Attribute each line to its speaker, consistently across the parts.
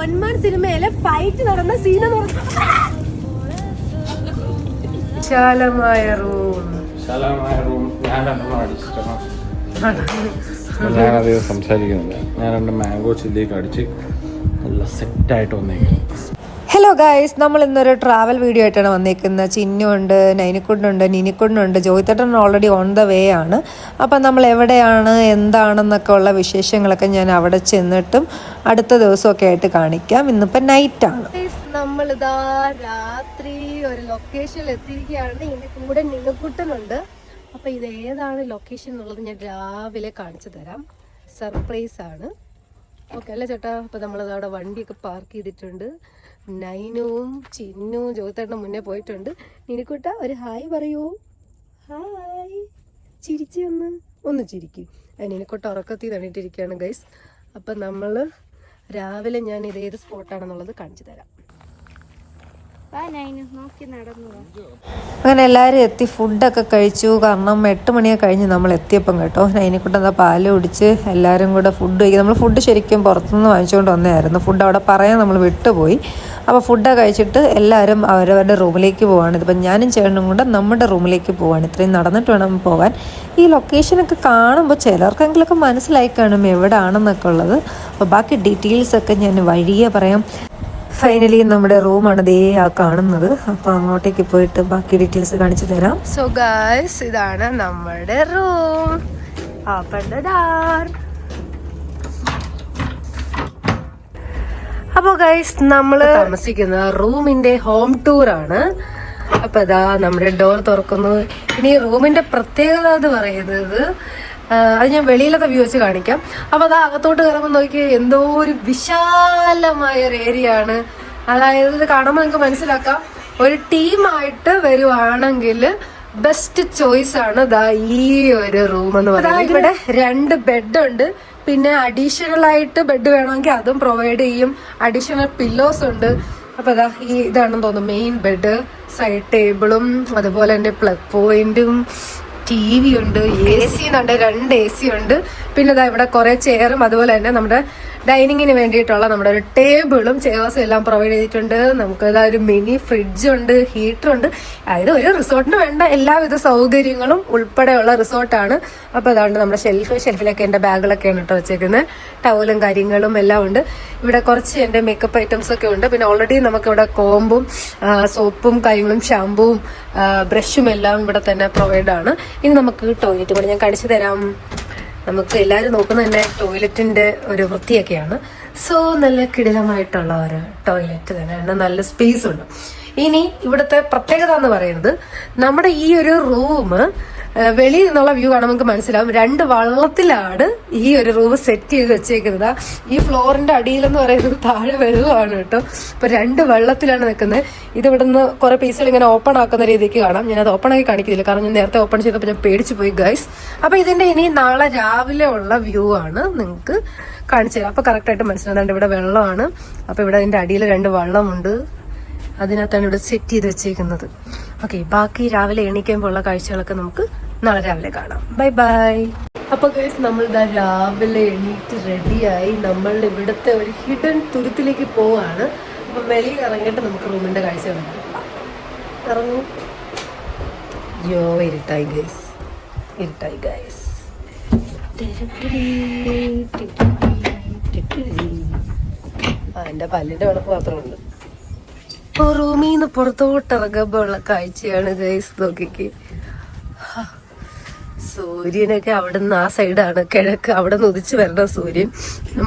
Speaker 1: പൊന്മാൻ സിനിമയിലെ ഫൈറ്റ് നടന്ന സീൻ എന്ന് പറഞ്ഞു വിശാലമായ റൂം
Speaker 2: വിശാലമായ റൂം ഞാൻ രണ്ടെണ്ണം അടിച്ചിട്ടാണ്. ഞാനധികം സംസാരിക്കുന്നില്ല. ഞാൻ രണ്ട് മാംഗോ ചില്ലിയൊക്കെ അടിച്ച് നല്ല സെറ്റായിട്ട് വന്നേക്കും
Speaker 3: ഗായ്സ് നമ്മൾ ഇന്നൊരു ട്രാവൽ വീഡിയോ ആയിട്ടാണ് വന്നേക്കുന്നത്. ചിന്നുണ്ട് നൈനിക്കുണ്ടുണ്ട് നിനിക്കുണ്ടുണ്ട് ജോയിത്തേട്ടൻ ഓൾറെഡി ഓൺ ദ വേ ആണ്. അപ്പം നമ്മൾ എവിടെയാണ് എന്താണെന്നൊക്കെ ഉള്ള വിശേഷങ്ങളൊക്കെ ഞാൻ അവിടെ ചെന്നിട്ടും അടുത്ത ദിവസമൊക്കെ ആയിട്ട് കാണിക്കാം. ഇന്നിപ്പം നൈറ്റാണ്
Speaker 1: നമ്മളിതാ രാത്രി ഒരു ലൊക്കേഷനിൽ എത്തിയിരിക്കുകയാണ്. ഇതിന്റെ കൂടെ നിനക്കുട്ടനുണ്ട് അപ്പം ഇത് ഏതാണ് ലൊക്കേഷൻ എന്നുള്ളത് ഞാൻ രാവിലെ കാണിച്ചു തരാം. സർപ്രൈസ് ആണ്. ഓക്കെ അല്ലേ ചേട്ടാ? അപ്പം നമ്മളിതവിടെ വണ്ടിയൊക്കെ പാർക്ക് ചെയ്തിട്ടുണ്ട്. നൈനുവും ചിന്നുവും ജോത്തേട്ടന്റെ മുന്നേ പോയിട്ടുണ്ട്. നിനക്കുട്ട ഒരു ഹായ് പറയൂ. ഹായ്. ചിരിച്ചു ഒന്ന്. ഒന്ന് ചിരിക്കും. നിനക്കുട്ട ഉറക്കത്തി തണിട്ടിരിക്കുകയാണ് ഗൈസ് അപ്പം നമ്മൾ രാവിലെ ഞാൻ ഇത് ഏത് സ്പോട്ടാണെന്നുള്ളത് കാണിച്ചു തരാം.
Speaker 3: അങ്ങനെ എല്ലാവരും എത്തി ഫുഡൊക്കെ കഴിച്ചു. കാരണം എട്ട് മണിയൊക്കെ കഴിഞ്ഞ് നമ്മൾ എത്തിയപ്പം കേട്ടോ. നൈനിക്കുട്ടൻ എന്താ പാൽ കുടിച്ച് എല്ലാവരും കൂടെ ഫുഡ് കഴിക്കും. നമ്മൾ ഫുഡ് ശരിക്കും പുറത്തുനിന്ന് വാങ്ങിച്ചുകൊണ്ട് വന്നതായിരുന്നു. ഫുഡ് അവിടെ പറയാൻ നമ്മൾ വിട്ടുപോയി. അപ്പോൾ ഫുഡൊക്കെ കഴിച്ചിട്ട് എല്ലാവരും അവരവരുടെ റൂമിലേക്ക് പോവാണ്. ഇതിപ്പം ഞാനും ചേട്ടനും കൂടെ നമ്മുടെ റൂമിലേക്ക് പോവാണ്. ഇത്രയും നടന്നിട്ട് വേണം പോകാൻ ഈ ലൊക്കേഷനൊക്കെ കാണുമ്പോൾ ചിലർക്കെങ്കിലൊക്കെ മനസ്സിലായി കാണും എവിടെയാണെന്നൊക്കെ ഉള്ളത്. അപ്പോൾ ബാക്കി ഡീറ്റെയിൽസൊക്കെ ഞാൻ വഴിയേ പറയാം. ഫൈനലി നമ്മുടെ റൂമാണ് ദേ ആ കാണുന്നത്. അപ്പോൾ അങ്ങോട്ടേക്ക് പോയിട്ട് ബാക്കി ഡീറ്റെയിൽസ് കാണിച്ചു തരാം.
Speaker 1: സോ ഗൈസ് ഇതാണ് നമ്മുടെ റൂം അപ്പൊ അപ്പോ ഗൈസ് നമ്മൾ താമസിക്കുന്ന റൂമിന്റെ ഹോം ടൂർ ആണ്. അപ്പൊ ഇതാ നമ്മുടെ ഡോർ തുറക്കുന്നത് ഇനി റൂമിന്റെ പ്രത്യേകത എന്ന് പറയുന്നത് അത് ഞാൻ വെളിയിലത്തെ വ്യൂ വെച്ച് കാണിക്കാം. അപ്പൊ അത് അകത്തോട്ട് കയറുമ്പോൾ നോക്കി എന്തോ ഒരു വിശാലമായ ഒരു ഏരിയ ആണ്. അതായത് ഇത് കാണുമ്പോൾ നിങ്ങൾക്ക് മനസ്സിലാക്കാം. ഒരു ടീമായിട്ട് വരുവാണെങ്കിൽ ബെസ്റ്റ് ചോയ്സ് ആണ് ദാ ഈ ഒരു റൂം എന്ന് പറയുന്നത്. ഇവിടെ രണ്ട് ബെഡ് ഉണ്ട്. പിന്നെ അഡീഷണൽ ആയിട്ട് ബെഡ് വേണമെങ്കിൽ അതും പ്രൊവൈഡ് ചെയ്യും. അഡീഷണൽ പില്ലോസ് ഉണ്ട്. അപ്പൊ അതാ ഈ ഇതാണെന്ന് തോന്നുന്നു മെയിൻ ബെഡ് സൈഡ് ടേബിളും അതുപോലെ തന്നെ പ്ലഗ് പോയിന്റും ടി വി ഉണ്ട് എ സി എന്നുണ്ട് രണ്ട് എ സി ഉണ്ട്. പിന്നെ ഇതാ ഇവിടെ കുറെ ചെയറും അതുപോലെ തന്നെ നമ്മുടെ ഡൈനിങ്ങിന് വേണ്ടിയിട്ടുള്ള നമ്മുടെ ഒരു ടേബിളും ചെയർസും എല്ലാം പ്രൊവൈഡ് ചെയ്തിട്ടുണ്ട്. നമുക്ക് ഒരു മിനി ഫ്രിഡ്ജുണ്ട് ഹീറ്റർ ഉണ്ട്. അതായത് ഒരു റിസോർട്ടിന് വേണ്ട എല്ലാവിധ സൗകര്യങ്ങളും ഉൾപ്പെടെയുള്ള റിസോർട്ടാണ്. അപ്പോൾ അതാണ് നമ്മുടെ ഷെൽഫ് ഷെൽഫിലൊക്കെ എന്റെ ബാഗുകളൊക്കെയാണ് കേട്ടോ വെച്ചേക്കുന്നത്. ടവലും കാര്യങ്ങളും എല്ലാം ഉണ്ട്. ഇവിടെ കുറച്ച് എന്റെ മേക്കപ്പ് ഐറ്റംസ് ഒക്കെ ഉണ്ട്. പിന്നെ ഓൾറെഡി നമുക്ക് ഇവിടെ കോമ്പും സോപ്പും കാര്യങ്ങളും ഷാമ്പുവും ബ്രഷും എല്ലാം ഇവിടെ തന്നെ പ്രൊവൈഡ് ആണ്. ഇനി നമുക്ക് ടോയ്ലറ്റ് കൂടെ ഞാൻ കാണിച്ചു തരാം. നമുക്ക് എല്ലാവരും നോക്കുന്നത് തന്നെ ടോയ്ലറ്റിന്റെ ഒരു വൃത്തിയൊക്കെയാണ്. സോ നല്ല കിടിലമായിട്ടുള്ള ഒരു ടോയ്ലറ്റ് തന്നെയാണ്. നല്ല സ്പേസ് ഉണ്ട്. ഇനി ഇവിടുത്തെ പ്രത്യേകത എന്ന് പറയുന്നത് നമ്മുടെ ഈ ഒരു റൂം വെളിയിൽ നിന്നുള്ള വ്യൂ കാണുമ്പോൾ നമുക്ക് മനസ്സിലാവും. രണ്ട് വള്ളത്തിലാണ് ഈ ഒരു റൂം സെറ്റ് ചെയ്ത് വെച്ചേക്കുന്നത്. ഈ ഫ്ലോറിന്റെ അടിയിൽ എന്ന് പറയുന്നത് താഴെ വെള്ളമാണ് കേട്ടോ. അപ്പൊ രണ്ട് വെള്ളത്തിലാണ് നിൽക്കുന്നത്. ഇത് ഇവിടുന്ന് കുറെ പീസുകൾ ഇങ്ങനെ ഓപ്പൺ ആക്കുന്ന രീതിക്ക് കാണാം. ഞാൻ അത് ഓപ്പൺ ആക്കി കാണിക്കുന്നില്ല. കാരണം ഞാൻ നേരത്തെ ഓപ്പൺ ചെയ്തപ്പോൾ ഞാൻ പേടിച്ചു പോയി ഗൈസ് അപ്പൊ ഇതിന്റെ ഇനി നാളെ രാവിലെ ഉള്ള വ്യൂ ആണ് നിങ്ങൾക്ക് കാണിച്ചു തരാം. അപ്പൊ കറക്റ്റ് ആയിട്ട് മനസ്സിലാകുന്നുണ്ട് ഇവിടെ വെള്ളമാണ്. അപ്പൊ ഇവിടെ അതിന്റെ അടിയിൽ രണ്ട് വള്ളമുണ്ട്. അതിനകത്താണ് ഇവിടെ സെറ്റ് ചെയ്ത് വെച്ചേക്കുന്നത്. ഓക്കെ ബാക്കി രാവിലെ എണീക്കുമ്പോൾ ഉള്ള കാഴ്ചകളൊക്കെ നമുക്ക് നാളെ രാവിലെ കാണാം. Bye bye. അപ്പൊ ഗൈസ് നമ്മൾ ഇതാ രാവിലെ എണീറ്റ് റെഡിയായി നമ്മൾ ഇവിടുത്തെ ഒരു ഹിഡൻ തുരുത്തിലേക്ക് പോവാണ്. അപ്പൊ വെളിയിൽ ഇറങ്ങിയിട്ട് നമുക്ക് റൂമിന്റെ കാഴ്ചകൾ ഇറങ്ങും. യോ ഇരുട്ടായി ഗൈസ് ഇരുട്ടായി ഗൈസ് ആ പല്ലിന്റെ വിളക്ക് മാത്രമുണ്ട് ഇപ്പൊ റൂമിൽ നിന്ന് പുറത്തോട്ട് ഇറങ്ങുമ്പോ ഉള്ള കാഴ്ചയാണ് ഗൈസ് നോക്കിക്ക്. സൂര്യനൊക്കെ അവിടെ നിന്ന് ആ സൈഡാണ്. കിഴക്ക് അവിടെ നിന്ന് ഉദിച്ചു വരണം സൂര്യൻ.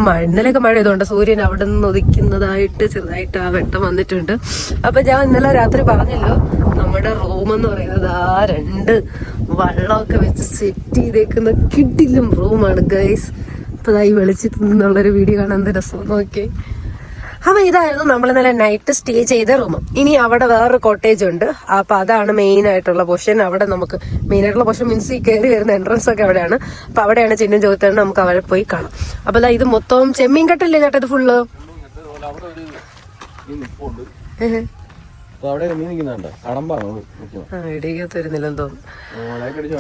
Speaker 1: മണ്ണിലൊക്കെ മഴ ചെയ്തോണ്ട് സൂര്യൻ അവിടെ നിന്ന് ഉദിക്കുന്നതായിട്ട് ചെറുതായിട്ട് ആ വെട്ടം വന്നിട്ടുണ്ട്. അപ്പൊ ഞാൻ ഇന്നലെ രാത്രി പറഞ്ഞല്ലോ നമ്മുടെ റൂം എന്ന് പറയുന്നത് ആ രണ്ട് വള്ളമൊക്കെ വെച്ച് സെറ്റ് ചെയ്തേക്കുന്ന കിഡിലും റൂമാണ് ഗൈസ് അപ്പൊ ഈ വെളിച്ചത്തിൽ നിന്നുള്ളൊരു വീഡിയോ കാണാൻ എന്ത് രസം അപ്പൊ ഇതായിരുന്നു നമ്മൾ ഇന്നലെ നൈറ്റ് സ്റ്റേ ചെയ്ത റൂം ഇനി അവിടെ വേറൊരു കോട്ടേജ് ഉണ്ട്. അപ്പൊ അതാണ് മെയിൻ ആയിട്ടുള്ള പൊഷൻ അവിടെ നമുക്ക് മെയിൻ ആയിട്ടുള്ള പൊഷൻ മീൻസ് ഈ കയറി വരുന്ന എൻട്രൻസ് ഒക്കെ അവിടെയാണ്. അപ്പൊ അവിടെയാണ് ചിന്നും ചോദിത്തേണ്ട നമുക്ക് അവിടെ പോയി കാണാം. അപ്പൊ ദാ ഇത് മൊത്തം ചെമ്മീൻ കട്ടല്ലേ ചേട്ടാ ഇത് ഫുള്ള്
Speaker 2: അവിടെ നിൽക്കുന്നുണ്ടോ
Speaker 1: തോന്നുന്നു.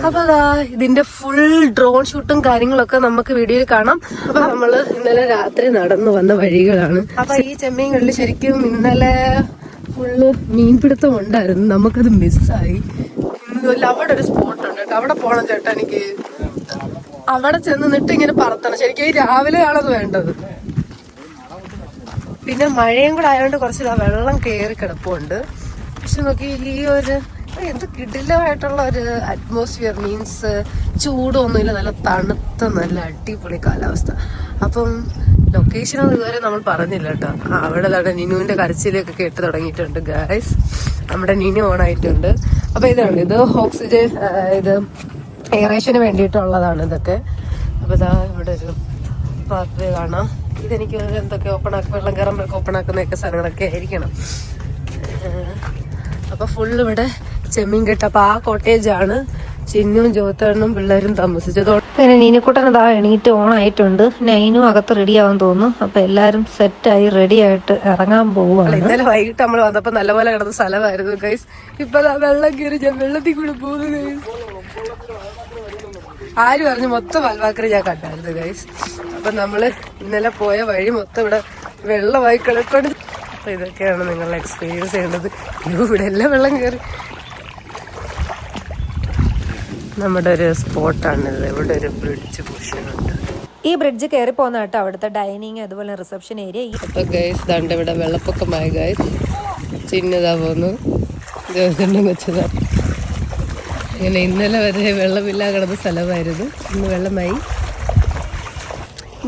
Speaker 1: അപ്പൊ അതാ ഇതിന്റെ ഫുൾ ഡ്രോൺ ഷൂട്ടും കാര്യങ്ങളൊക്കെ നമുക്ക് വീഡിയോയിൽ കാണാം. അപ്പൊ നമ്മൾ ഇന്നലെ രാത്രി നടന്നു വന്ന വഴികളാണ്. അപ്പൊ ഈ ചെമ്മീൻകളിൽ ശരിക്കും ഇന്നലെ ഫുള്ള് മീൻപിടുത്തം ഉണ്ടായിരുന്നു. നമുക്കത് മിസ്സായി അവിടെ ഒരു സ്പോട്ട് ഉണ്ട് കേട്ടോ. അവിടെ പോണം ചേട്ടാ എനിക്ക്. അവിടെ ചെന്ന് നിട്ട് ഇങ്ങനെ പറത്തണം. ശരിക്കും ഈ രാവിലെയാണത് വേണ്ടത്. പിന്നെ മഴയും കൂടെ ആയതുകൊണ്ട് കുറച്ച് വെള്ളം കയറി കിടപ്പുണ്ട്. പക്ഷെ നോക്കി ഈ ഒരു എന്ത് കിടിലമായിട്ടുള്ള ഒരു അറ്റ്മോസ്ഫിയർ മീൻസ് ചൂടൊന്നുമില്ല നല്ല തണുത്ത നല്ല അടിപൊളി കാലാവസ്ഥ. അപ്പം ലൊക്കേഷൻ ഇതുവരെ നമ്മൾ പറഞ്ഞില്ല കേട്ടോ. അവിടെ തന്നെ നിനുവിന്റെ കരച്ചിലൊക്കെ കേട്ട് തുടങ്ങിയിട്ടുണ്ട് ഗായ്സ് നമ്മുടെ നിനു ഓൺ ആയിട്ടുണ്ട് അപ്പൊ ഇതാണ് ഇത് ഓക്സിജൻ ഇത് എയറേഷന് വേണ്ടിയിട്ടുള്ളതാണ് ഇതൊക്കെ. അപ്പൊ ഇതാ ഇവിടെ ഒരു പാർട്ടി കാണാം. ഇതെനിക്ക് എന്തൊക്കെ ഓപ്പൺ ആക്കി വെള്ളം കയറുമ്പോഴൊക്കെ ഓപ്പൺ ആക്കുന്നൊക്കെ സാധനങ്ങളൊക്കെ ആയിരിക്കണം. ഏഹ് അപ്പൊ ഫുള്ള് ഇവിടെ ചെമ്മീൻ കെട്ട്. അപ്പൊ ആ കോട്ടേജാണ് ആണ് ചിന്നും ജ്യോത്തണ്ണും പിള്ളേരും താമസിച്ചത്.
Speaker 3: അങ്ങനെ നീനിക്കുട്ടൻ ഇതാ എണീറ്റ് ഓൺ ആയിട്ടുണ്ട് നൈനും അകത്ത് റെഡി ആവാൻ തോന്നുന്നു. അപ്പൊ എല്ലാരും സെറ്റായി റെഡി ആയിട്ട് ഇറങ്ങാൻ പോവാണ്
Speaker 1: ഇന്നലെ വൈകിട്ട് നമ്മൾ വന്നപ്പോ നല്ലപോലെ കിടന്ന സ്ഥലമായിരുന്നു ഗൈസ് ഇപ്പൊ വെള്ളം കയറി ഞാൻ വെള്ളത്തിൽ കൂടി പോകുന്നു ഗൈസ് ആര് പറഞ്ഞു മൊത്തം വൽവാക്കറി ഞാൻ കണ്ടായിരുന്നു ഗൈസ് അപ്പൊ നമ്മൾ ഇന്നലെ പോയ വഴി മൊത്തം ഇവിടെ വെള്ളമായി കിടക്കൊണ്ട് അപ്പൊ ഇതൊക്കെയാണ് നിങ്ങൾ എക്സ്പീരിയൻസ് ചെയ്യേണ്ടത്. ഇവിടെ എല്ലാം വെള്ളം കയറി നമ്മുടെ ഒരു സ്പോട്ടാണിത് ഇവിടെ ഒരു ബ്രിഡ്ജ് പൊസിഷൻ
Speaker 3: ഈ ബ്രിഡ്ജ് കയറി പോകുന്ന കേട്ടോ അവിടുത്തെ ഡൈനിങ് അതുപോലെ റിസപ്ഷൻ ഏരിയ
Speaker 1: അപ്പൊ ഗൈസ് ദണ്ട് ഇവിടെ വെള്ളപ്പൊക്കമായ ഗൈസ് ചിന്നതാ പോന്നു. ജോസെണ്ണം വെച്ചതാ. ഇങ്ങനെ ഇന്നലെ വരെ വെള്ളമില്ലാ കിടന്ന സ്ഥലമായിരുന്നു. ഇന്ന് വെള്ളമായി.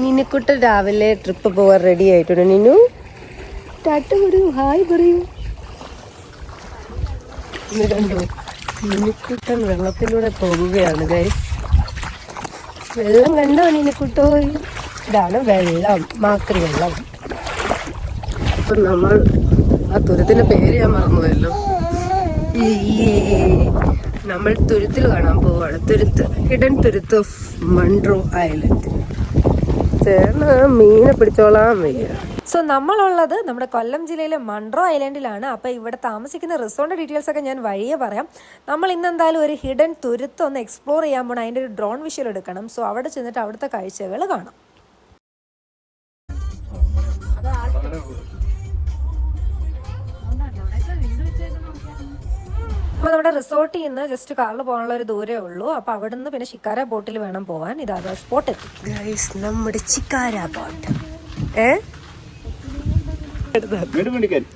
Speaker 1: നിനക്കുട്ട രാവിലെ ട്രിപ്പ് പോകാൻ റെഡി ആയിട്ടുണ്ട്. നിന്നു? ടാറ്റ പറയൂ ഹായ് പറയൂ. കണ്ടു? വെള്ളത്തിലൂടെ പോകുകയാണ് ഗൈസ് വെള്ളം കണ്ടോ നിനക്കുട്ടോ ഇതാണ് വെള്ളം മാക്രി വെള്ളം. അപ്പൊ നമ്മൾ ആ തുരത്തിന്റെ പേര് ഞാൻ മറന്നുപോയല്ലോ. നമ്മൾ തുരുത്തിൽ കാണാൻ പോവാണ്. തുരുത്ത് ഹിഡൻ തുരുത്ത് ഓഫ് മൺട്രോ ഐലൻഡ്. മീനെ പിടിച്ചോളാം വയ്യ.
Speaker 3: സോ നമ്മളുള്ളത് നമ്മുടെ കൊല്ലം ജില്ലയിലെ മൺട്രോ ഐലൻഡിലാണ്. അപ്പോൾ ഇവിടെ താമസിക്കുന്ന റിസോർട്ട് ഡീറ്റെയിൽസ് ഒക്കെ ഞാൻ വഴിയെ പറയാം. നമ്മൾ ഇന്ന് എന്തായാലും ഒരു ഹിഡൻ തുരുത്ത് ഒന്ന് എക്സ്പ്ലോർ ചെയ്യാൻ പോകണം അതിന്റെ ഒരു ഡ്രോൺ വിഷ്വൽ എടുക്കണം. സോ അവിടെ ചെന്നിട്ട് അവിടുത്തെ കാഴ്ചകൾ കാണാം. അപ്പോൾ നമ്മുടെ റിസോർട്ടിൽ നിന്ന് ജസ്റ്റ് കാറിൽ പോകാനുള്ള ഒരു ദൂരേ ഉള്ളൂ. അപ്പോൾ അവിടെ നിന്ന് പിന്നെ ശിക്കാര ബോട്ടിൽ വേണം പോകാൻ ഇതാ സ്പോട്ട് എത്തി.
Speaker 1: നമ്മുടെ ശിക്കാര ബോട്ട്. ഏ?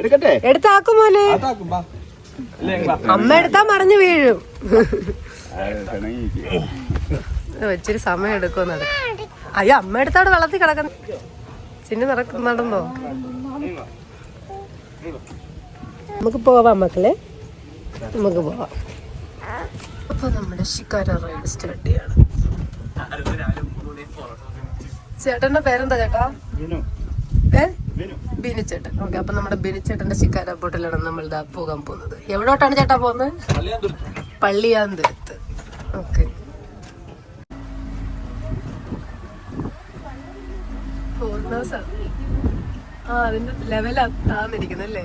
Speaker 2: എടുക്കട്ടെ?
Speaker 1: എടുത്താക്കും മോനെ. അമ്മ എടുത്താ മറിഞ്ഞു വീഴും. ഇച്ചിരി സമയം എടുക്കും അയ്യോ അമ്മ എടുത്തവിടെ വെള്ളത്തിൽ കിടക്കുന്ന. ചിന്ന നടക്കുന്നുണ്ടോ നമുക്ക് പോവാം മക്കളെ. നമുക്ക് പോവാം. അപ്പൊ നമ്മുടെ ഷിക്കാര റൈഡ് സ്റ്റാർട്ട് ചെയ്യാണ് ചേട്ടന്റെ പേരെന്താ ചേട്ടാ? ഏ? ബിനു ചേട്ടൻ. ഓക്കെ അപ്പൊ നമ്മുടെ ബിനു ചേട്ടന്റെ ശിക്കാര ബോട്ടിലാണ് നമ്മൾ ഇതാ പോകാൻ പോകുന്നത്. എവിടോട്ടാണ് ചേട്ടാ പോകുന്നത്? പള്ളിയാന്തുരത്ത്. ഓക്കെ. ആ അതിന്റെ ലെവൽ താന്നിരിക്കുന്നല്ലേ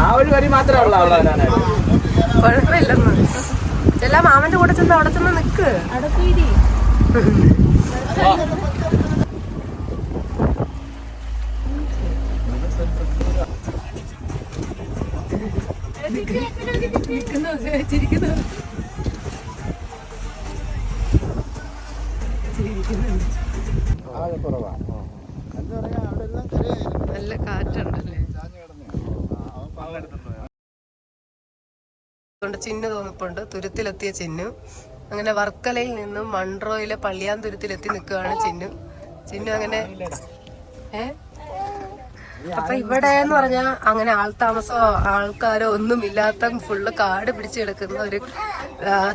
Speaker 2: ആ ഒരു വരി മാത്രമേ ഉള്ളൂ അവിടെ വരാനായിട്ട്.
Speaker 1: കുഴപ്പമില്ലെന്ന്. എല്ലാ മാമന്റെ കൂടെ ചെന്ന് അവിടെ ചെന്ന് നിക്ക്. നിക്കുന്നു, കൊണ്ട് ചിഹ്ന തോന്നിപ്പുണ്ട്. തുരുത്തിലെത്തിയ ചിന്നു. അങ്ങനെ വർക്കലയിൽ നിന്നും മൺട്രോയിലെ പള്ളിയാൻ തുരുത്തിലെത്തി നിൽക്കുകയാണ് ചിന്നു. ചിന്നു അങ്ങനെ ഏ? അപ്പൊ ഇവിടെ എന്ന് പറഞ്ഞാൽ അങ്ങനെ ആൾ താമസോ ആൾക്കാരോ ഒന്നും ഇല്ലാത്ത ഫുള്ള് കാട് പിടിച്ച് കിടക്കുന്ന ഒരു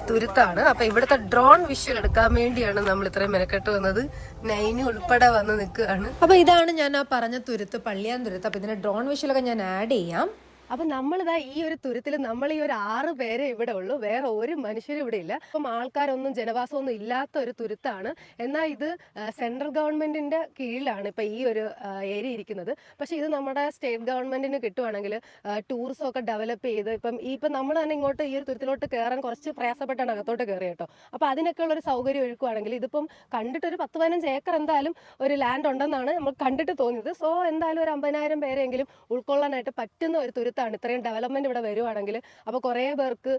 Speaker 1: തുരുത്താണ്. അപ്പൊ ഇവിടുത്തെ ഡ്രോൺ വിഷ്വൽ എടുക്കാൻ വേണ്ടിയാണ് നമ്മൾ ഇത്രയും മെനക്കെട്ട് വന്നത്. നൈന് ഉൾപ്പെടെ വന്ന് നിൽക്കുകയാണ്.
Speaker 3: അപ്പൊ ഇതാണ് ഞാൻ ആ പറഞ്ഞ തുരുത്ത് പള്ളിയാൻ തുരുത്ത് അപ്പൊ ഇതിന്റെ ഡ്രോൺ വിഷ്വലൊക്കെ ഞാൻ ആഡ് ചെയ്യാം.
Speaker 1: അപ്പൊ നമ്മളിതാ ഈ ഒരു തുരുത്തിൽ നമ്മൾ ഈ ഒരു ആറ് പേരെ ഇവിടെ ഉള്ളൂ. വേറെ ഒരു മനുഷ്യരും ഇവിടെ ഇല്ല. അപ്പം ആൾക്കാരൊന്നും ജനവാസമൊന്നും ഇല്ലാത്ത ഒരു തുരുത്താണ്. എന്നാൽ ഇത് സെൻട്രൽ ഗവൺമെന്റിന്റെ കീഴിലാണ് ഇപ്പൊ ഈ ഒരു ഏരിയ ഇരിക്കുന്നത്. പക്ഷെ ഇത് നമ്മുടെ സ്റ്റേറ്റ് ഗവൺമെന്റിന് കിട്ടുവാണെങ്കിൽ ടൂറിസം ഒക്കെ ഡെവലപ്പ് ചെയ്ത് ഇപ്പം ഈ ഇപ്പം നമ്മൾ തന്നെ ഇങ്ങോട്ട് ഈ ഒരു തുരുത്തിലോട്ട് കയറാൻ കുറച്ച് പ്രയാസപ്പെട്ടാണ് അകത്തോട്ട് കയറി കേട്ടോ. അപ്പോൾ അതിനൊക്കെ ഉള്ള ഒരു സൗകര്യം ഒരുക്കുവാണെങ്കിൽ ഇതിപ്പം കണ്ടിട്ട് ഒരു പത്ത് പതിനഞ്ച് ഏക്കർ എന്തായാലും ഒരു ലാൻഡ് ഉണ്ടെന്നാണ് നമ്മൾ കണ്ടിട്ട് തോന്നിയത്. സോ എന്തായാലും ഒരു അമ്പതിനായിരം പേരെങ്കിലും ഉൾക്കൊള്ളാനായിട്ട് പറ്റുന്ന ഒരു തുരുത്താണ് ഇത്രയും ഡെവലപ്മെന്റ് ഇവിടെ വരുവാണെങ്കിൽ അപ്പോൾ കുറേ പേർക്ക്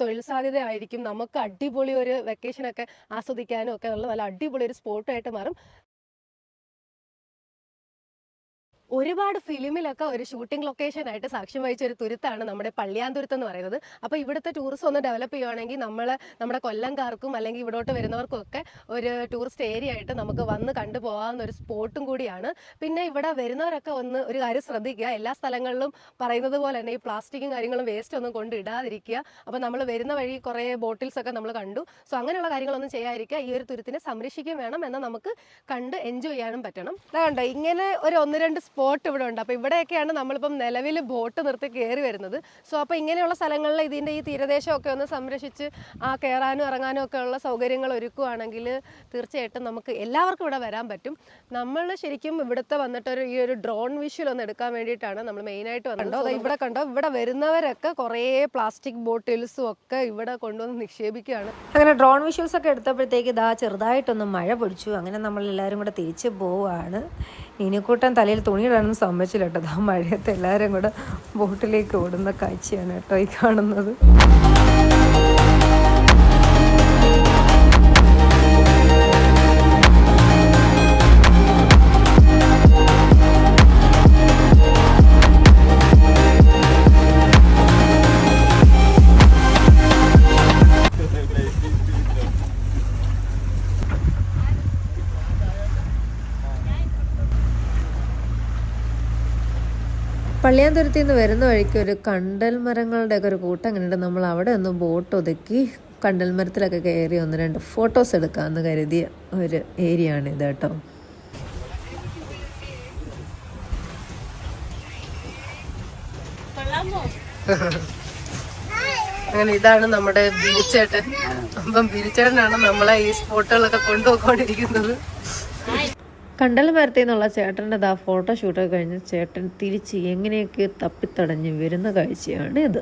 Speaker 1: തൊഴിൽ സാധ്യത ആയിരിക്കും നമുക്ക് അടിപൊളി ഒരു വെക്കേഷനൊക്കെ ആസ്വദിക്കാനും ഒക്കെ ഉള്ള നല്ല അടിപൊളി ഒരു സ്പോട്ടായിട്ട് മാറും. ഒരുപാട് ഫിലിമിലൊക്കെ ഒരു ഷൂട്ടിംഗ് ലൊക്കേഷൻ ആയിട്ട് സാക്ഷ്യം വഹിച്ച ഒരു തുരുത്താണ് നമ്മുടെ പള്ളിയാന്തുരുത്ത് എന്ന് പറയുന്നത്. അപ്പോൾ ഇവിടുത്തെ ടൂറിസം ഒന്ന് ഡെവലപ്പ് ചെയ്യുവാണെങ്കിൽ നമ്മൾ നമ്മുടെ കൊല്ലംകാർക്കും അല്ലെങ്കിൽ ഇവിടോട്ട് വരുന്നവർക്കും ഒക്കെ ഒരു ടൂറിസ്റ്റ് ഏരിയ ആയിട്ട് നമുക്ക് വന്ന് കണ്ടു പോകാവുന്ന ഒരു സ്പോട്ടും കൂടിയാണ്. പിന്നെ ഇവിടെ വരുന്നവരൊക്കെ ഒന്ന് ഒരു കാര്യം ശ്രദ്ധിക്കുക. എല്ലാ സ്ഥലങ്ങളിലും പറയുന്നത് പോലെ തന്നെ ഈ പ്ലാസ്റ്റിക്കും കാര്യങ്ങളും വേസ്റ്റ് ഒന്നും കൊണ്ടിടാതിരിക്കുക അപ്പോൾ നമ്മൾ വരുന്ന വഴി കുറേ ബോട്ടിൽസ് ഒക്കെ നമ്മൾ കണ്ടു. സോ അങ്ങനെയുള്ള കാര്യങ്ങളൊന്നും ചെയ്യാതിരിക്കുക. ഈ ഒരു തുരുത്തിനെ സംരക്ഷിക്കുകയും വേണം എന്നാൽ നമുക്ക് കണ്ട് എൻജോയ് ചെയ്യാനും പറ്റണം. കണ്ടോ ഇങ്ങനെ ഒരു ഒന്ന് രണ്ട് സ്പോട്ട് ഇവിടെ ഉണ്ട്. അപ്പോൾ ഇവിടെയൊക്കെയാണ് നമ്മളിപ്പം നിലവിൽ ബോട്ട് നിർത്തി കയറി വരുന്നത്. സോ അപ്പോൾ ഇങ്ങനെയുള്ള സ്ഥലങ്ങളിൽ ഇതിന്റെ ഈ തീരദേശമൊക്കെ ഒന്ന് സംരക്ഷിച്ച് ആ കയറാനും ഇറങ്ങാനും ഒക്കെ ഉള്ള സൗകര്യങ്ങൾ ഒരുക്കുകയാണെങ്കിൽ തീർച്ചയായിട്ടും നമുക്ക് എല്ലാവർക്കും ഇവിടെ വരാൻ പറ്റും. നമ്മൾ ശരിക്കും ഇവിടുത്തെ വന്നിട്ടൊരു ഈ ഒരു ഡ്രോൺ വിഷ്വൽ ഒന്ന് എടുക്കാൻ വേണ്ടിയിട്ടാണ് നമ്മൾ മെയിനായിട്ട് ദാ ഇവിടെ കണ്ടോ? ഇവിടെ വരുന്നവരൊക്കെ കുറേ പ്ലാസ്റ്റിക് ബോട്ടിൽസും ഒക്കെ ഇവിടെ കൊണ്ടുവന്ന് നിക്ഷേപിക്കുകയാണ്.
Speaker 3: അങ്ങനെ ഡ്രോൺ വിഷ്വൽസ് ഒക്കെ എടുത്തപ്പോഴത്തേക്ക് ഇതാ ചെറുതായിട്ടൊന്ന് മഴ പൊടിച്ചു. അങ്ങനെ നമ്മൾ എല്ലാവരും കൂടെ തിരിച്ചു പോവുകയാണ്. നീനിക്കൂട്ടൻ തലയിൽ തുണിയിടാനൊന്നും സമ്മതിച്ചില്ല കേട്ടോ. ആ മഴയത്ത് എല്ലാവരും കൂടെ ബോട്ടിലേക്ക് ഓടുന്ന കാഴ്ചയാണ് കേട്ടോ ഈ കാണുന്നത്. പള്ളിയാന്തുരത്തിൽ നിന്ന് വരുന്ന വഴിക്ക് ഒരു കണ്ടൽ മരങ്ങളുടെ ഒക്കെ ഒരു കൂട്ടം കണ്ടിട്ട് നമ്മൾ അവിടെ ഒന്ന് ബോട്ട് ഒതുക്കി കണ്ടൽ മരത്തിലൊക്കെ കയറി ഒന്ന് രണ്ട് ഫോട്ടോസ് എടുക്കാമെന്ന് കരുതിയ ഒരു ഏരിയ ആണ് ഇത് കേട്ടോ.
Speaker 1: അങ്ങനെ ഇതാണ് നമ്മുടെ ബീച്ചേട്ടൻ. അപ്പം ബീച്ചേട്ടനാണ് നമ്മളെ ഈ സ്പോട്ടുകളൊക്കെ കൊണ്ടുപോയിക്കൊണ്ടിരിക്കുന്നത്.
Speaker 3: കണ്ടൽ മരത്തിൽ നിന്നുള്ള ചേട്ടന്റെ ആ ഫോട്ടോ ഷൂട്ടൊക്കെ കഴിഞ്ഞ് ചേട്ടൻ തിരിച്ച് എങ്ങനെയൊക്കെ തപ്പിത്തടഞ്ഞ് വരുന്ന കാഴ്ചയാണ് ഇത്.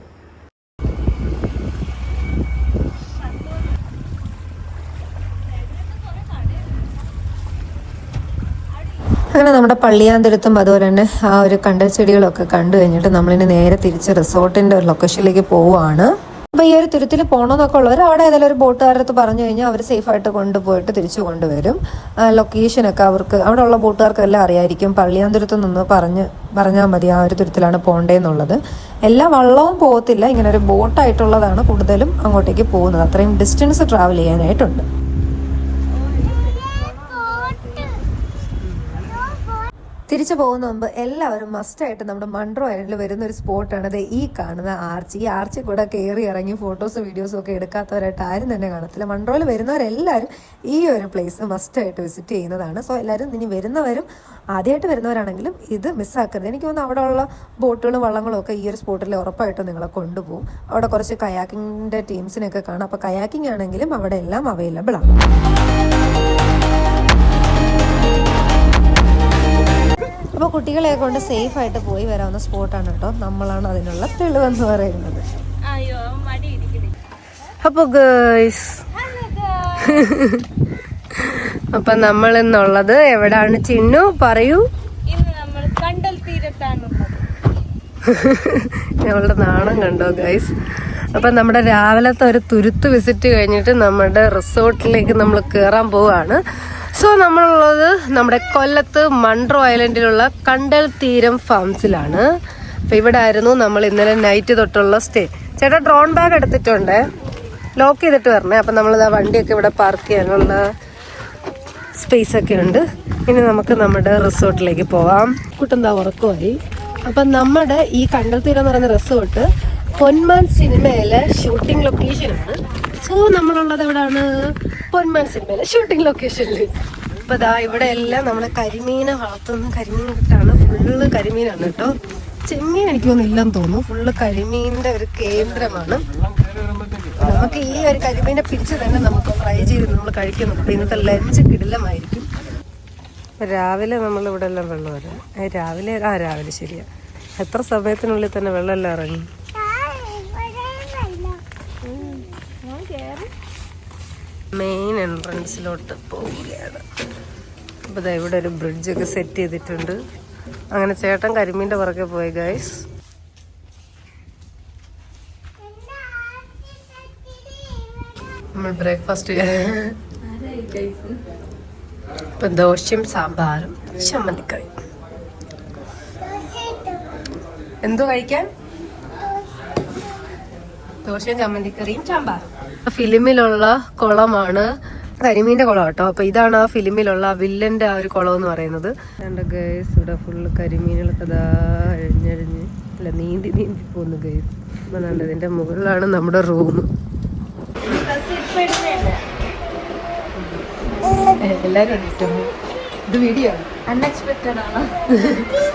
Speaker 3: അങ്ങനെ നമ്മുടെ പള്ളിയാന്തുരത്തും അതുപോലെ തന്നെ ആ ഒരു കണ്ടൽ ചെടികളൊക്കെ കണ്ടു കഴിഞ്ഞിട്ട് നമ്മളിനി നേരെ തിരിച്ച് റിസോർട്ടിന്റെ ഒരു ലൊക്കേഷനിലേക്ക് പോവുകയാണ്. അപ്പൊ ഈ ഒരു തുരുത്തിൽ പോകണമെന്നൊക്കെ ഉള്ളവർ അവിടെ ഏതെങ്കിലും ഒരു ബോട്ടുകാരുടെ അടുത്ത് പറഞ്ഞു കഴിഞ്ഞാൽ അവർ സേഫ് ആയിട്ട് കൊണ്ടുപോയിട്ട് തിരിച്ചു കൊണ്ടുവരും. ലൊക്കേഷനൊക്കെ അവർക്ക് അവിടെ ഉള്ള ബോട്ടുകാർക്കെല്ലാം അറിയായിരിക്കും. പള്ളിയാന്തുരത്ത് നിന്ന് പറഞ്ഞ് പറഞ്ഞാൽ മതി ആ ഒരു തുരുത്തിലാണ് പോകേണ്ടതെന്നുള്ളത് എല്ലാ വള്ളവും പോകത്തില്ല. ഇങ്ങനെ ഒരു ബോട്ടായിട്ടുള്ളതാണ് കൂടുതലും അങ്ങോട്ടേക്ക് പോകുന്നത്. അത്രയും ഡിസ്റ്റൻസ് ട്രാവൽ ചെയ്യാനായിട്ടുണ്ട്. തിരിച്ചു പോകുന്ന മുമ്പ് എല്ലാവരും മസ്റ്റായിട്ട് നമ്മുടെ മൺട്രോ ഐലൻഡിൽ വരുന്ന ഒരു സ്പോട്ടാണ് അത് ഈ കാണുന്ന ആർച്ച് ഈ ആർച്ചിൽ കൂടെ കയറി ഇറങ്ങി ഫോട്ടോസും വീഡിയോസും ഒക്കെ എടുക്കാത്തവരായിട്ട് ആരും തന്നെ കാണത്തില്ല. മൺട്രോയിൽ വരുന്നവരെല്ലാവരും ഈ ഒരു പ്ലേസ് മസ്റ്റായിട്ട് വിസിറ്റ് ചെയ്യുന്നതാണ്. സോ എല്ലാവരും ഇനി വരുന്നവരും ആദ്യമായിട്ട് വരുന്നവരാണെങ്കിലും ഇത് മിസ്സാക്കരുത് എനിക്ക് തോന്നുന്നു അവിടെ ഉള്ള ബോട്ടുകളും വള്ളങ്ങളും ഒക്കെ ഈ ഒരു സ്പോട്ടിൽ ഉറപ്പായിട്ടും നിങ്ങളെ കൊണ്ടുപോകും. അവിടെ കുറച്ച് കയാക്കിങ്ങിന്റെ ടീംസിനെയൊക്കെ കാണാം. അപ്പോൾ കയാക്കിംഗ് ആണെങ്കിലും അവിടെ എല്ലാം അവൈലബിൾ ആണ്. അപ്പോൾ കുട്ടികളെ കൊണ്ട് സേഫ് ആയിട്ട് പോയി വരാവുന്ന സ്പോട്ടാണ് കേട്ടോ നമ്മളാണ് അതിനുള്ള തെളിവെന്ന് പറയുന്നത്.
Speaker 1: അപ്പോൾ ഗേൾസ് അപ്പൊ നമ്മൾ ഇന്നുള്ളത് എവിടാണ് ചിന്നു? പറയൂ.
Speaker 4: ഇന്ന് നമ്മൾ കണ്ടൽ തീരത്താണുള്ളത്.
Speaker 1: ഞങ്ങളുടെ നാണം കണ്ടോ ഗൈസ് അപ്പൊ നമ്മുടെ രാവിലത്തെ ഒരു തുരുത്ത് വിസിറ്റ് കഴിഞ്ഞിട്ട് നമ്മുടെ റിസോർട്ടിലേക്ക് നമ്മൾ കയറാൻ പോവാണ്. സോ നമ്മളുള്ളത് നമ്മുടെ കൊല്ലത്ത് മൺട്രോ ഐലൻഡിലുള്ള കണ്ടൽ തീരം ഫാംസിലാണ്. അപ്പൊ ഇവിടെ ആയിരുന്നു നമ്മൾ ഇന്നലെ നൈറ്റ് തൊട്ടുള്ള സ്റ്റേ ചേട്ടാ ഡ്രോൺ ബാഗ് എടുത്തിട്ടുണ്ട്. ലോക്ക് ചെയ്തിട്ട് വരണേ. അപ്പൊ നമ്മൾ ആ വണ്ടിയൊക്കെ ഇവിടെ പാർക്ക് ചെയ്യാനുള്ള സ്പേസ് ഒക്കെ ഉണ്ട്. ഇനി നമുക്ക് നമ്മുടെ റിസോർട്ടിലേക്ക് പോവാം. കുട്ടന്താ ഉറക്കമായി അപ്പൊ നമ്മുടെ ഈ കണ്ടൽത്തീരം എന്ന് പറയുന്ന റിസോർട്ട് പൊന്മാൻ സിനിമയിലെ ഷൂട്ടിംഗ് ലൊക്കേഷൻ ആണ്. സോ നമ്മളുള്ളത് എവിടാണ്? പൊന്മാൻ സിനിമയിലെ ഷൂട്ടിംഗ് ലൊക്കേഷനിൽ ഇപ്പൊ ദാ ഇവിടെ എല്ലാം നമ്മളെ കരിമീനെ വളർത്തുന്ന കരിമീൻ കിട്ടാണ് ഫുള്ള് കരിമീനാണ് കേട്ടോ. ചെമ്മീൻ എനിക്ക് ഇല്ലെന്ന് തോന്നുന്നു. ഫുള്ള് കരിമീന്റെ ഒരു കേന്ദ്രമാണ്. നമുക്ക് ഈ ഒരു കരിമീനെ പിടിച്ച് തന്നെ നമുക്ക് ഫ്രൈ ചെയ്ത് നമ്മൾ കഴിക്കുന്നു. ഇന്നത്തെ ലഞ്ച് കിടിലമായിരിക്കും. രാവിലെ നമ്മൾ ഇവിടെ എല്ലാം വെള്ളം വരാം. രാവിലെ ആ രാവിലെ ശരിയാ. എത്ര സമയത്തിനുള്ളിൽ തന്നെ വെള്ളം എല്ലാം ഇറങ്ങി? മെയിൻ എൻട്രൻസിലോട്ട് പോവുകയാണ്. അപ്പോൾ ദാ ഇവിടെ ഒരു ബ്രിഡ്ജൊക്കെ സെറ്റ് ചെയ്തിട്ടുണ്ട്. അങ്ങനെ ചേട്ടൻ കരിമീന്റെ പുറകെ പോയി ഗൈസ് നമ്മൾ ബ്രേക്ക്ഫാസ്റ്റ് ഇപ്പം ദോശയും സാമ്പാറും ചമ്മന്തിക്കറി എന്തോ കഴിക്കാൻ? ദോശയും ചമ്മന്തിക്കറിയും സാമ്പാറും ഫിലിമിലുള്ള കുളമാണ് കരിമീന്റെ കുളം കേട്ടോ അപ്പൊ ഇതാണ് ആ ഫിലിമിലുള്ള ആ വില്ലന്റെ ആ ഒരു കുളം എന്ന് പറയുന്നത്. രണ്ട് ഗൈസ് ഇവിടെ ഫുള്ള് കരിമീനുകളൊക്കെ അഴിഞ്ഞഴിഞ്ഞ് അല്ല നീന്തി നീന്തി പോകുന്നു ഗൈസ് ഇതിന്റെ മുകളിലാണ് നമ്മുടെ റൂം എല്ലാരും കണ്ടിട്ടോ ഇത് വീഡിയോ ആണ്.
Speaker 4: അൺഎക്സ്പെക്ടഡ് ആണ്.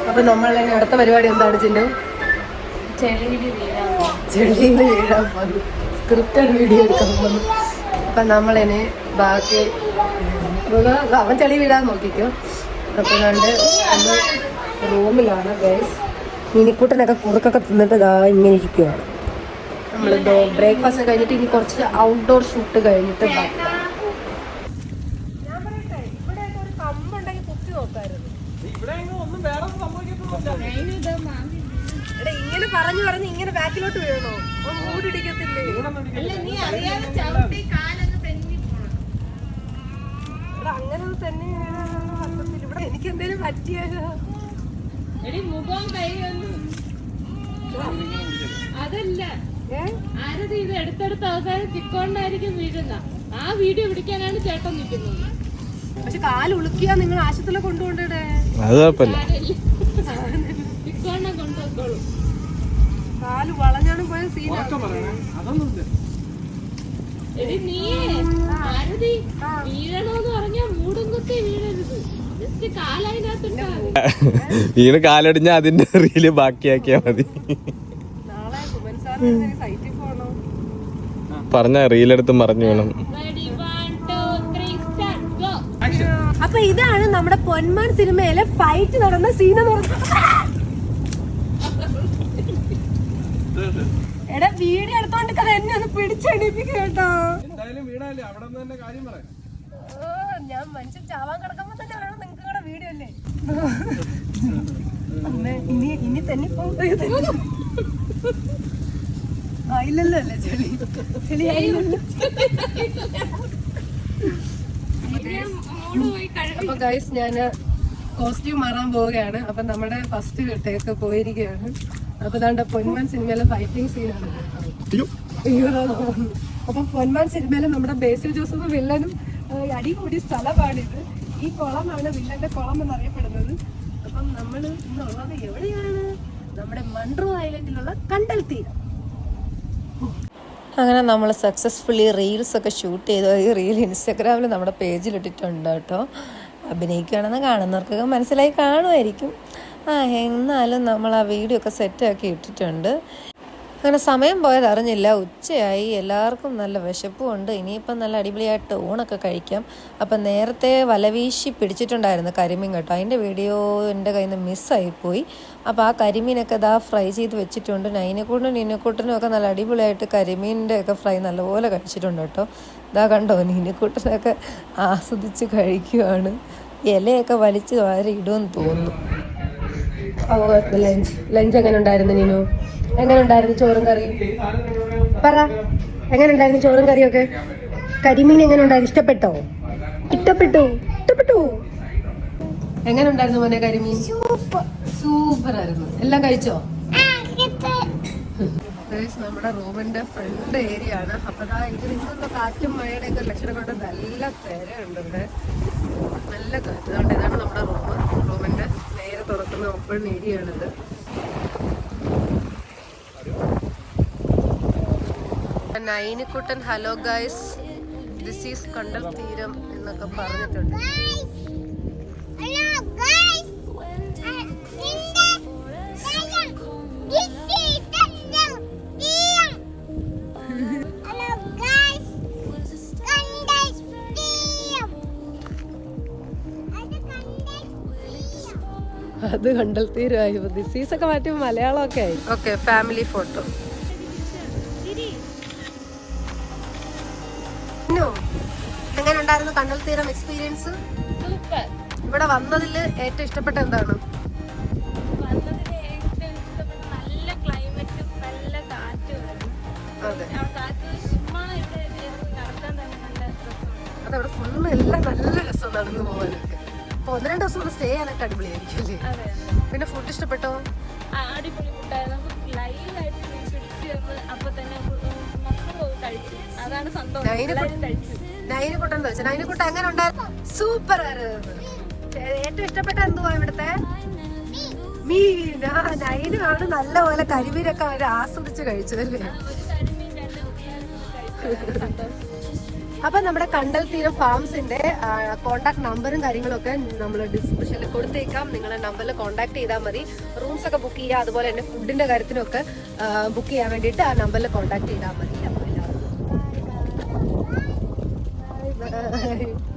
Speaker 1: അപ്പൊ നമ്മളെ അടുത്ത പരിപാടി എന്താണ് ചിന്നു
Speaker 4: ചെളിയിൽ വീഴാൻ
Speaker 1: ചെളിയിൽ വീഴാൻ പോകുന്നു സ്ക്രിപ്റ്റഡ് വീഡിയോ എടുക്കാൻ പോകുന്നു അപ്പൊ നമ്മളിനി ബാക്കി അവൻ ചെളി വിടാൻ നോക്കിക്കോ. അപ്പൊ കണ്ട് നമ്മൾ റൂമിലാണ് ഗൈസ് മിനിക്കൂട്ടനൊക്കെ കുറുക്കൊക്കെ തിന്നിട്ട് ഇതാ ഇങ്ങനെ ഇരിക്കുവാണ് നമ്മൾ ബ്രേക്ക്ഫാസ്റ്റ് കഴിഞ്ഞിട്ട് ഇനി കുറച്ച് ഔട്ട്ഡോർ ഷൂട്ട് കഴിഞ്ഞിട്ട് ഇങ്ങനെ പറഞ്ഞു പറഞ്ഞ് ഇങ്ങനെ ബാക്കിലോട്ട് വീഴണോ? മൂടിടിക്കത്തില്ലേ എടാ, അങ്ങനെ ഒന്ന് തന്നെ വീഴാനൊന്നും പറ്റത്തില്ല. ഇവിടെ എനിക്ക് എന്തേലും പറ്റിയാലോ?
Speaker 4: എടി മുഖവും കൈയൊന്നും അതല്ല. ആരത് ഇത് എടുത്തെടുത്ത് അവസാനം ചിക്കോണ്ടായിരിക്കും വീഴുന്ന. ആ വീഡിയോ പിടിക്കാനാണ് ചേട്ടൻ നിൽക്കുന്നത്.
Speaker 1: പക്ഷെ കാൽ ഉളുക്കിയാ നിങ്ങൾ
Speaker 2: അത് കുഴപ്പമില്ല.
Speaker 4: ചിക്കോണ്ണ കൊണ്ടുപോയിക്കോളൂ.
Speaker 1: കാൽ വളഞ്ഞാണ് പോയ സീനാണ്
Speaker 4: എടി നീ ആരതി വീഴണോന്ന് പറഞ്ഞാ മൂടും കുത്തി വീഴരുത്. ജസ്റ്റ് കാലതിനകത്തിട്ടാ
Speaker 2: വീണ് കാലടിഞ്ഞ അതിന്റെ റീൽ ബാക്കിയാക്കിയാ മതി. പറഞ്ഞ റീലെടുത്ത് മറിഞ്ഞു വേണം.
Speaker 1: അപ്പൊ ഇതാണ് നമ്മുടെ പൊന്മാൻ സിനിമയിലെ ഫൈറ്റ് നടന്ന സീൻ എന്ന് പറഞ്ഞത് എടാ വീഡിയോ എടുത്തോണ്ട് എന്നെ ഒന്ന് പിടിച്ചെണീപ്പിക്കുക കേട്ടോ. എന്തായാലും വീടല്ലേ അവിടെ തന്നെ കാര്യം ഓ, ഞാൻ മനുഷ്യൻ ചാവാൻ കിടക്കുമ്പോ തന്നെ വേണം നിങ്ങൾക്ക് കൂടെ വീഡിയോ അല്ലേ? ഇനി ഇനി തന്നെ ആയില്ലല്ലോ അല്ലേ ചെളി? ചെളി ആയില്ലല്ലോ. അപ്പൊ ഗൈസ് ഞാൻ കോസ്റ്റ്യൂം മാറാൻ പോവുകയാണ്. അപ്പൊ നമ്മുടെ ഫസ്റ്റ് ടേക്ക് പോയിരിക്കുകയാണ്. അപ്പൊ പൊന്മാൻ സിനിമയിലെ ഫൈറ്റിംഗ് സീനാണ് അയ്യോ. അപ്പൊ പൊന്മാൻ സിനിമയിലെ നമ്മുടെ ബേസിൽ ജോസഫ് വില്ലനും അടി കൂടിയ സ്ഥലമാണിത്. ഈ കുളമാണ് വില്ലന്റെ കുളം എന്നറിയപ്പെടുന്നത്. അപ്പം നമ്മൾ ഇന്നുള്ളത് എവിടെയാണ്? നമ്മുടെ മൺട്രോ ഐലൻഡിലുള്ള കണ്ടൽ തീരം.
Speaker 3: അങ്ങനെ നമ്മൾ സക്സസ്ഫുള്ളി റീൽസൊക്കെ ഷൂട്ട് ചെയ്തു ഈ റീൽ ഇൻസ്റ്റഗ്രാമിൽ നമ്മുടെ പേജിലിട്ടിട്ടുണ്ട് കേട്ടോ. അഭിനയിക്കുകയാണെന്ന് കാണുന്നവർക്കൊക്കെ മനസ്സിലായി കാണുമായിരിക്കും. ആ എന്നാലും നമ്മൾ ആ വീഡിയോ ഒക്കെ സെറ്റാക്കി ഇട്ടിട്ടുണ്ട്. അങ്ങനെ സമയം പോയത് അറിഞ്ഞില്ല. ഉച്ചയായി. എല്ലാവർക്കും നല്ല വിശപ്പും ഉണ്ട്. ഇനിയിപ്പം നല്ല അടിപൊളിയായിട്ട് ഊണൊക്കെ കഴിക്കാം. അപ്പം നേരത്തെ വലവീശി പിടിച്ചിട്ടുണ്ടായിരുന്നു കരിമീൻ കേട്ടോ. അതിന്റെ വീഡിയോ എന്റെ കയ്യിൽ നിന്ന് മിസ്സായിപ്പോയി അപ്പോൾ ആ കരിമീനൊക്കെ ഇതാ ഫ്രൈ ചെയ്ത് വെച്ചിട്ടുണ്ട്. നൈനക്കൂട്ടിനും നിന്നക്കൂട്ടിനും ഒക്കെ നല്ല അടിപൊളിയായിട്ട് കരിമീനിന്റെ ഒക്കെ ഫ്രൈ നല്ലപോലെ കഴിച്ചിട്ടുണ്ട് കേട്ടോ. ഇതാ കണ്ടോ നീനക്കൂട്ടനൊക്കെ ആസ്വദിച്ച് കഴിക്കുവാണ്. ഇലയൊക്കെ വലിച്ച് വാരി ഇടുമെന്ന് തോന്നുന്നു.
Speaker 1: ലഞ്ച് ലഞ്ച് എങ്ങനെ ഉണ്ടായിരുന്നു നീനു? എങ്ങനെ ഉണ്ടായിരുന്നു ചോറും കറിയും പറ. എങ്ങനെ ഉണ്ടായിരുന്നു ചോറും കറിയൊക്കെ? കരിമീൻ എങ്ങനെ ഉണ്ടായിരുന്നു? ഇഷ്ടപ്പെട്ടോ? ഇഷ്ടപ്പെട്ടു. ഇഷ്ടപ്പെട്ടു. എങ്ങനെ ഉണ്ടായിരുന്നു മോനെ കരിമീൻ? സൂപ്പർ. ആയിരുന്നു. എല്ലാം കഴിച്ചോ? നമ്മുടെ റൂമിന്റെ ഫ്രണ്ട് ഏരിയ ആണ്. അപ്പൊ ഇതിനുള്ള ഇത് നിൽക്കുന്ന കാറ്റും മഴയുടെ ഒക്കെ ലക്ഷണം കൊണ്ട് നല്ല തിരയുണ്ട് ഇവിടെ. നല്ല കാറ്റ്. അതുകൊണ്ട് ഇതാണ് നമ്മുടെ റൂം. റൂമിന്റെ തുറക്കുന്ന ഓപ്പൺ ഏരിയ ആണിത് Nainikuttan hello guys this is കണ്ടൽ തീരം എന്നൊക്കെ പറഞ്ഞിട്ടുണ്ട്. അത് കണ്ടൽ തീരുമായി ഡിസീസ് ഒക്കെ മാറ്റി മലയാളം ഒക്കെ ആയി. ഓക്കെ ഫാമിലി ഫോട്ടോ എങ്ങനെ ഉണ്ടായിരുന്നു കണ്ടൽ തീരം എക്സ്പീരിയൻസ്
Speaker 4: സൂപ്പർ
Speaker 1: ഇവിടെ വന്നതിൽ ഏറ്റവും ഇഷ്ടപ്പെട്ട എന്താണ്? അതവിടെ ഫുള്ള് എല്ലാം നല്ല രസം നടന്നു അപ്പൊ ഒന്ന് രണ്ട് ദിവസം സ്റ്റേ ചെയ്യാനൊക്കെ അടിപൊളിയായിരിക്കും അല്ലേ? പിന്നെ ഫുഡ് ഇഷ്ടപ്പെട്ടോ?
Speaker 4: അടിപൊളി ഫുഡായിരുന്നു ലൈവായിട്ട് തന്ന് അപ്പൊ തന്നെ മക്കൾ കഴിച്ചു. അതാണ് സന്തോഷം.
Speaker 1: നൈന് എങ്ങനെ ഉണ്ടായിരുന്നു? സൂപ്പർ ആയിരുന്നു. ഏറ്റവും ഇഷ്ടപ്പെട്ട എന്തുവാ ഇവിടുത്തെ? മീൻ. ആ നല്ല നല്ലപോലെ കരിമീനൊക്കെ അവർ ആസ്വദിച്ച്
Speaker 4: കഴിച്ചതല്ലേ? സന്തോഷം.
Speaker 1: അപ്പൊ നമ്മുടെ കണ്ടൽ തീര ഫാംസിന്റെ കോണ്ടാക്ട് നമ്പറും കാര്യങ്ങളൊക്കെ നമ്മൾ ഡിസ്ക്രിപ്ഷനിൽ കൊടുത്തേക്കാം. നിങ്ങളുടെ നമ്പറിൽ കോണ്ടാക്ട് ചെയ്താൽ മതി. റൂംസ് ഒക്കെ ബുക്ക് ചെയ്യുക അതുപോലെ തന്നെ ഫുഡിന്റെ കാര്യത്തിനൊക്കെ ബുക്ക് ചെയ്യാൻ വേണ്ടിയിട്ട് ആ നമ്പറിൽ കോണ്ടാക്ട് ചെയ്താൽ മതി. അപ്പോൾ എല്ലാവർക്കും. ബൈ